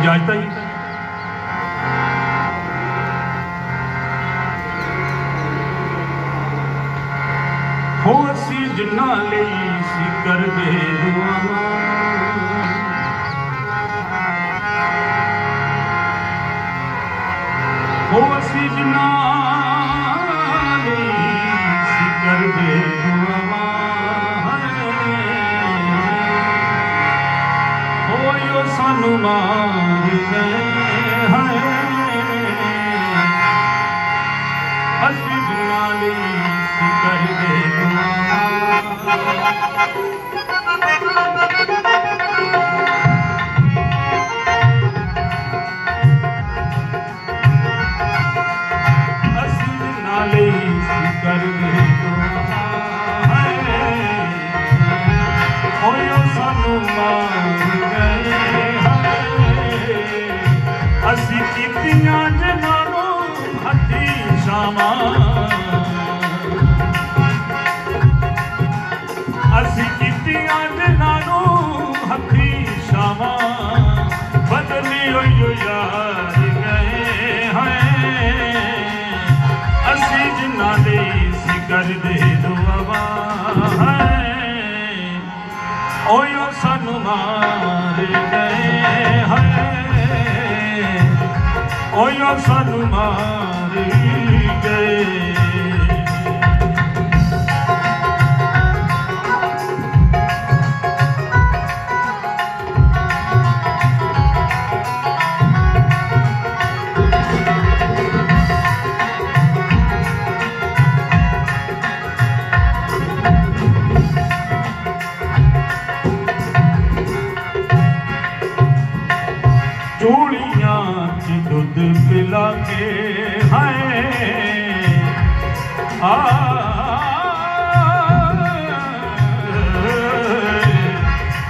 ਇਜਾਜ਼ਤ ਹੈ ਜੀ ਹੋ ਅਸੀਂ ਜਿੰਨਾ ਲਈ ਸੀ ਕਰਦੇ ਦੁਆਵਾਂ ਹੋ ਅਸੀਂ ਜਿੰਨਾ ਲਈ ਸੀ ਕਰਦੇ ਦੁਆਵਾਂ ਹੋਇਓ ਸਾਨੂੰ ਮਾਰ اڄ نالي ਮਾਰ ਗਏ ਹੈ ਓਯੋ ਸਾਨੂੰ ਮਾਰ ਗਏ।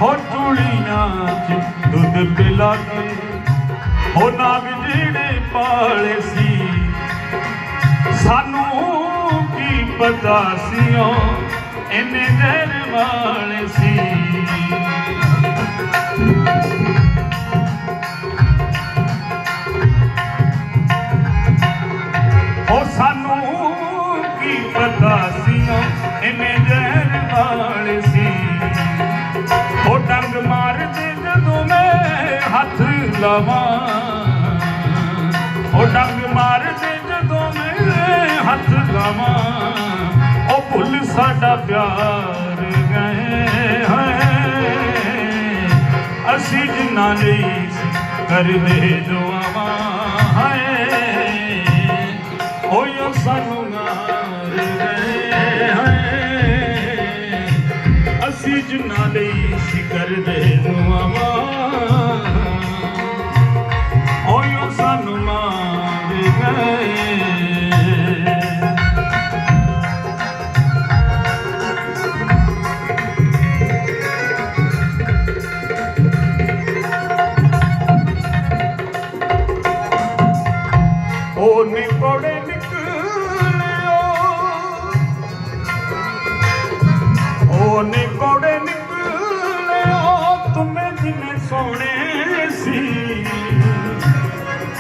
ਹੋ ਚੂੜੀਆਂ ਚ ਦੁੱਧ ਪਿਲਾ ਕੇ ਹੋ ਨਾਗ ਜਿਹੜੇ ਪਾਲੇ ਸੀ। ਸਾਨੂੰ ਕੀ ਪਤਾ ਸੀ ਉਹ ਇੰਨੇ ਦਿਨ ਵਾਲੇ ਸੀ। ਉਹ ਸਾਨੂੰ ਲਾਵਾਂ। ਉਹ ਡੰਗ ਮਾਰਦੇ ਜਦੋਂ ਮੈਂ ਹੱਥ ਲਾਵਾਂ। ਉਹ ਭੁੱਲ ਸਾਡਾ ਪਿਆਰ ਗਏ ਹੈ ਅਸੀਂ ਜਿੰਨਾ ਲਈ ਕਰਦੇ ਦੁਆਵਾਂ ਹੈ ਓਯੋ ਸਾਨੂੰ ਮਾਰ ਗਏ ਹੈ ਅਸੀਂ ਜਿੰਨਾ ਲਈ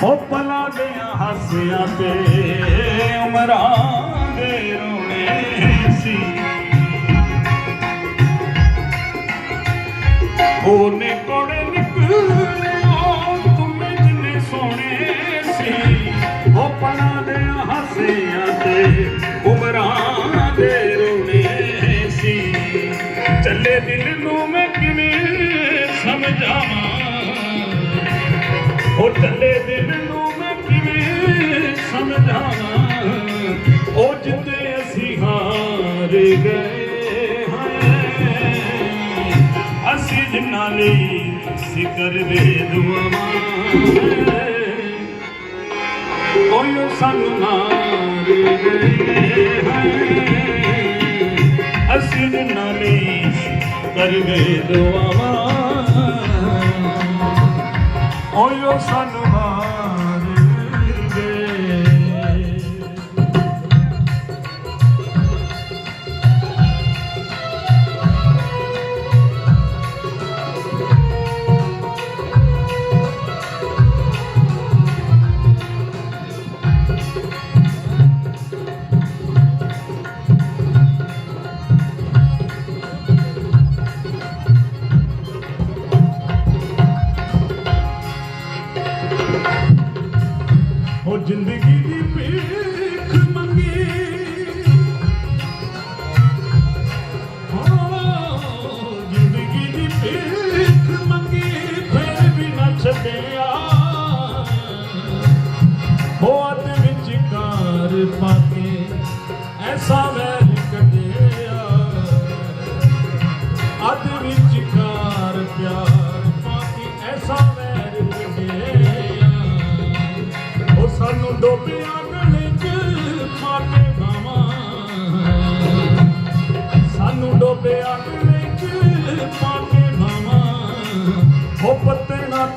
ਉਹ ਪਲਾ ਦੇ ਹਾਸਿਆਂ ਤੇ ਉਮਰਾਂ ਦੇ ਰੋਣੇ ਸੀ। ਉਹਨੇ ਨਿਕੋੜੇ ਨਿਕਲਿਓ ਤੁਮੇ ਜਿਨੇ ਸੋਹਣੇ ਸੀ। ਉਹ ਪਲਾਂ ਦਿਆਂ ਹਾਸਿਆਂ ਉਹ ਚੱਲੇ ਦਿਲ ਨੂੰ ਮੈਂ ਕਿਵੇਂ ਸਮਝਾਵਾਂ? ਉਹ ਜਿੱਤੇ ਅਸੀਂ ਹਾਰ ਗਏ ਹਾਂ। ਅਸੀਂ ਜਿੰਨਾ ਲਈ ਸੀ ਕਰਦੇ ਦੁਆਵਾਂ ਓਯੋ ਸਾਨੂੰ ਮਾਰ ਗਏ ਹੈ। ਅਸੀਂ ਜਿੰਨਾ ਲਈ ਸੀ ਕਰਦੇ ਦੁਆਵਾਂ ਓਯੋ ਸਾਨੂੰ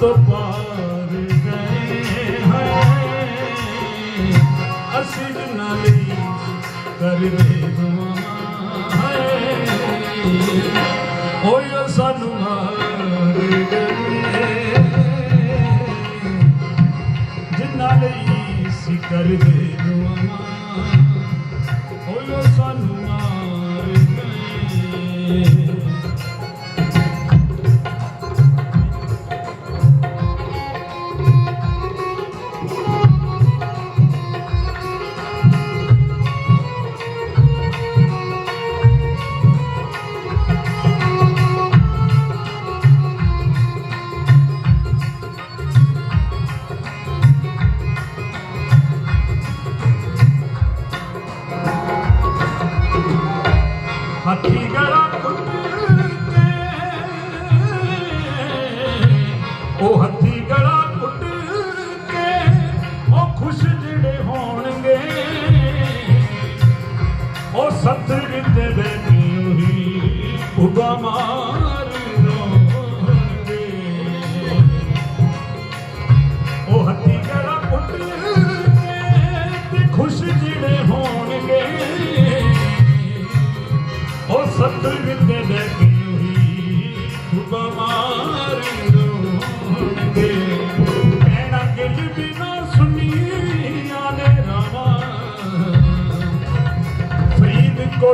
ਤੋਂ ਪਾਰ ਗਏ ਹੈ ਅਸੀਂ ਜਿੰਨਾ ਲਈ ਕਰਦੇ ਦੁਆਵਾਂ ਹੈ ਓਏ ਸਾਨੂੰ ਮਾਰ ਗਏ ਜਿੰਨਾ ਲਈ ਸੀ ਕਰਦੇ ਦੁਆਵਾਂ ਓਏ ਉਹ ਸਾਨੂੰ ਮਾਰ ਗਏ You got up.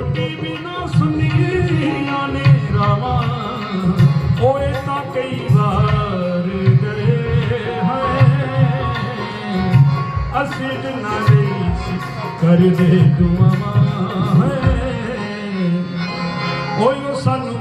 ਫਰੀਦ ਕੋਟੀ ਬਿਨਾ ਸੁਣੀਆਂ ਨੇ ਰਾਵਾ। ਓਏ ਤਾਂ ਕਈ ਵਾਰ ਗਏ ਹੈ ਅਸੀਂ ਜਿੰਨਾ ਲਈ ਸੀ ਕਰਦੇ ਦੁਆਵਾਂ ਹੈ ਓਏ ਉਹ ਸਾਨੂੰ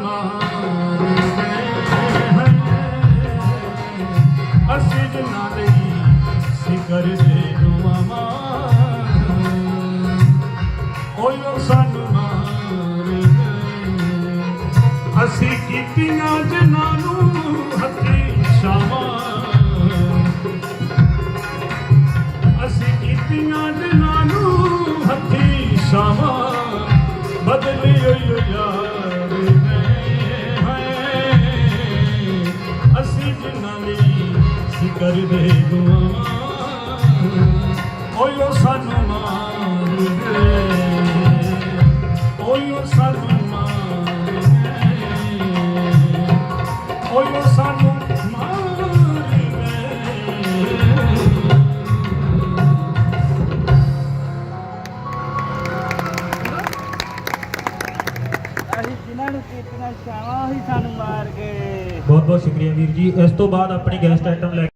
ਅਸੀਂ ਕੀਤੀਆਂ ਜਿਨ੍ਹਾਂ ਨੂੰ ਹੱਥੀ ਸ਼ਾਮਾਂ ਅਸੀਂ ਕੀਤੀਆਂ ਦਿਨਾਂ ਨੂੰ ਹੱਥੀ ਸ਼ਾਮਾਂ ਬਦਲੀ ਹੋਈ ਯਾਰ ਨੇ ਹੈ ਅਸੀਂ ਜਿਨ੍ਹਾਂ ਲਈ ਸੀ ਕਰਦੇ ਦੁਆਵਾਂ ਓਏ ਸਾਨੂੰ ਮਾਰ ਉਹ ਸਾਨੂੰ ਬਹੁਤ ਬਹੁਤ ਸ਼ੁਕਰੀਆ ਵੀਰ ਜੀ। ਇਸ ਤੋਂ ਬਾਅਦ ਆਪਣੀ ਗੈਸਟ ਆਈਟਮ ਲੈ